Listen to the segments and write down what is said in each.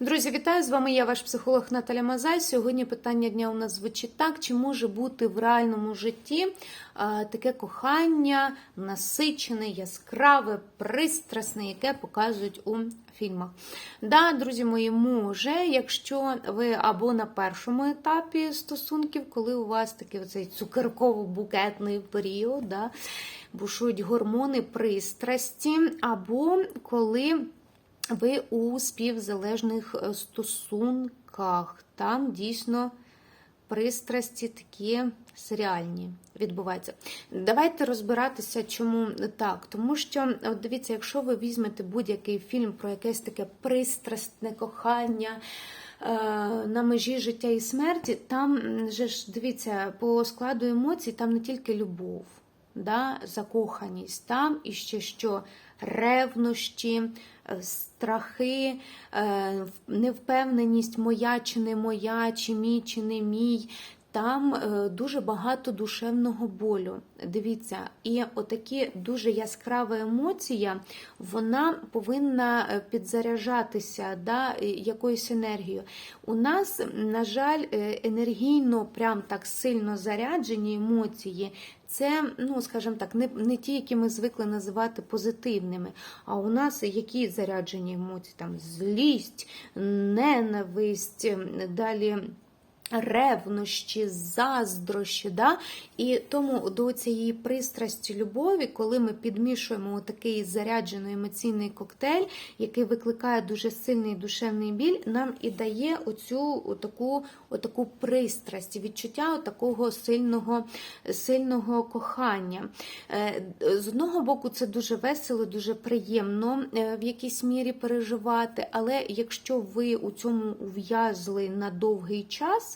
Друзі, вітаю з вами. Я ваш психолог Наталя Мазай. Сьогодні питання дня у нас звучить так: чи може бути в реальному житті таке кохання насичене, яскраве, пристрасне, яке показують у фільмах? Да, друзі мої, може, якщо ви або на першому етапі стосунків, коли у вас такий оцей цукерково-букетний період, да, бушують гормони пристрасті, або коли ви у співзалежних е, стосунках. Там дійсно пристрасті такі серіальні відбуваються. Давайте розбиратися, чому так. Тому що, от дивіться, якщо ви візьмете будь-який фільм про якесь таке пристрасне кохання. е, На межі життя і смерті, там же ж дивіться, по складу емоцій, там не тільки любов, да, закоханість, там і ще що ревнощі, е, страхи, е, невпевненість, моя чи не моя, чи мій, чи не мій. Там е, дуже багато душевного болю. Дивіться, і отакі дуже яскрава емоція, вона повинна е, підзаряджатися да, якоюсь енергією. У нас, на жаль, е, енергійно, прям так сильно заряджені емоції. Це, ну скажімо так, не, не ті, які ми звикли називати позитивними. А у нас які заряджені емоції? Там злість, ненависть, далі. Ревнощі, заздрощі, да? і тому до цієї пристрасті любові, коли ми підмішуємо такий заряджений емоційний коктейль, який викликає дуже сильний душевний біль, нам і дає оцю отаку, отаку пристрасть, відчуття такого сильного, сильного кохання. Е, З одного боку, це дуже весело, дуже приємно е, в якійсь мірі переживати, але якщо ви у цьому ув'язли на довгий час,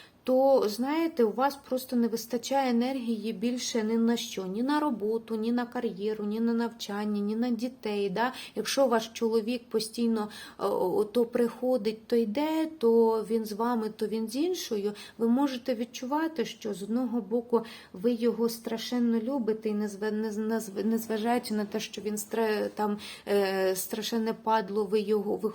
то знаєте, у вас просто не вистачає енергії більше ні на що, ні на роботу, ні на кар'єру, ні на навчання, ні на дітей. Да? Якщо ваш чоловік постійно о, то приходить, то йде, то він з вами, то він з іншою, ви можете відчувати, що з одного боку ви його страшенно любите, і незважаючи на те, що він там е, страшенне падло, ви його ви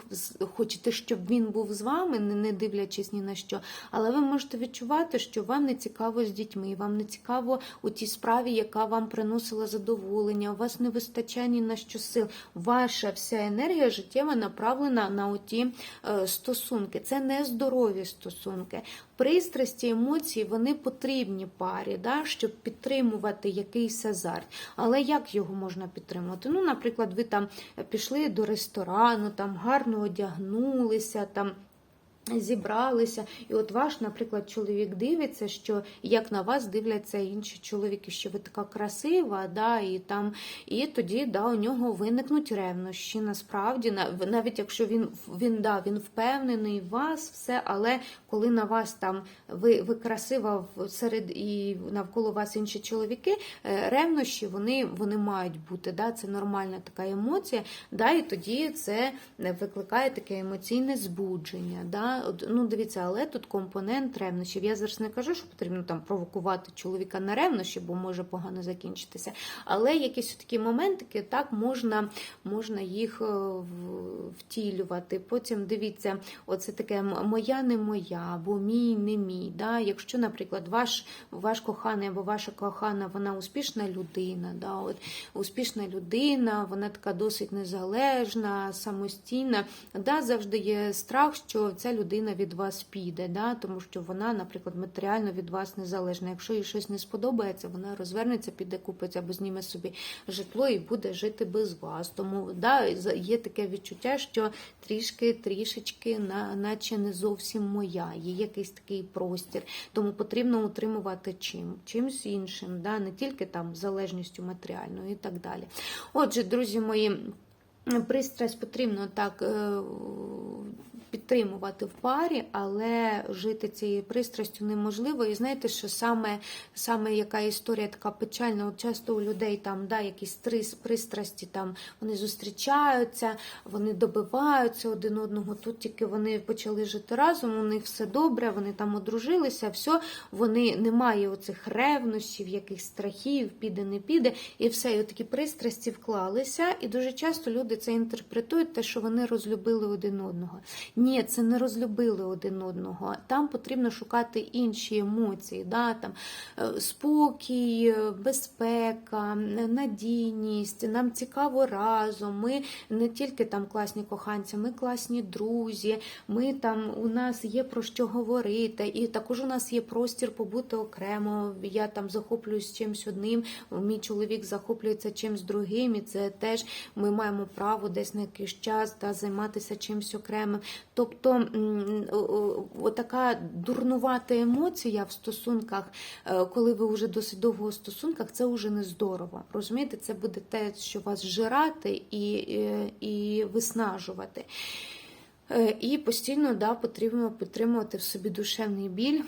хочете, щоб він був з вами, не дивлячись ні на що, але ви можете відчувати, що вам не цікаво з дітьми, вам не цікаво у тій справі, яка вам приносила задоволення, у вас не вистачає ні на що сил. Ваша вся енергія життєва направлена на оті е, стосунки. Це не здорові стосунки. Пристрасті, емоції вони потрібні парі, да, щоб підтримувати якийсь азарт. Але як його можна підтримувати? Ну, наприклад, ви там пішли до ресторану, там гарно одягнулися. там Зібралися, і от ваш, наприклад, чоловік дивиться, що як на вас дивляться інші чоловіки, що ви така красива, да, і там, і тоді да, у нього виникнуть ревнощі. Насправді, навіть якщо він він, да, він впевнений в вас, все, але коли на вас там ви ви красива серед і навколо вас інші чоловіки, е, ревнощі вони вони мають бути. Да, Це нормальна така емоція, да, і тоді це викликає таке емоційне збудження. Да, ну дивіться, але тут компонент ревнощів. Я зараз не кажу, що потрібно там провокувати чоловіка на ревнощі, бо може погано закінчитися. Але якісь такі моментики так можна можна їх е, втілювати. Потім дивіться, оце таке моя не моя, або мій не мій. Да? Якщо, наприклад, ваш ваш коханий або ваша кохана, вона успішна людина, да? От, успішна людина, вона така досить незалежна, самостійна. Да, Завжди є страх, що ця людина людина від вас піде, да? тому що вона, наприклад, матеріально від вас незалежна. Якщо їй щось не сподобається, вона розвернеться, піде купить або зніме собі житло і буде жити без вас. Тому да, є таке відчуття, що трішки, трішечки, наче не зовсім моя, є якийсь такий простір. Тому потрібно утримувати чим, чимсь іншим, да? не тільки там залежністю матеріальною і так далі. Отже, друзі мої. Пристрасть потрібно так е, підтримувати в парі, але жити цією пристрастю неможливо. І знаєте, що саме саме яка історія така печальна, от часто у людей там да, якісь три пристрасті, там вони зустрічаються, вони добиваються один одного. Тут тільки вони почали жити разом, у них все добре, вони там одружилися, все, вони немає оцих ревнощів, якихось страхів, піде, не піде, і все, і такі пристрасті вклалися. І дуже часто люди це інтерпретують, те, що вони розлюбили один одного. Ні, це не розлюбили один одного. Там потрібно шукати інші емоції, да, там, е, спокій, е, безпека, надійність. Нам цікаво разом. Ми не тільки там класні коханці, ми класні друзі. Ми там у нас є про що говорити, і також у нас є простір побути окремо. Я там захоплююсь чимсь одним, мій чоловік захоплюється чимсь другим, і це теж ми маємо право десь на якийсь час та займатися чимсь окремим. Тобто отака дурнувата емоція в стосунках, е, коли ви вже досить довго в стосунках, це вже не здорово. Розумієте, це буде те, що вас жирати і, і, і виснажувати. Е, І постійно да, потрібно підтримувати в собі душевний біль,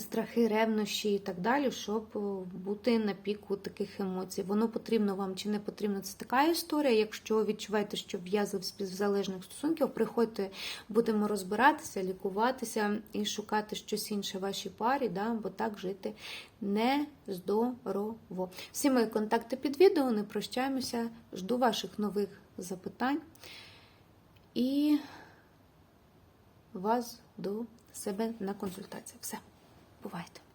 страхи, ревнощі і так далі, щоб е, бути на піку таких емоцій. Воно потрібно вам чи не потрібно. Це така історія. Якщо відчуваєте, що в'язли в співзалежних стосунків, приходьте, будемо розбиратися, лікуватися і шукати щось інше в вашій парі, да, бо так жити не здорово. Всі мої контакти під відео, не прощаємося. Жду ваших нових запитань і вас до себе на консультацію. Все, бувайте.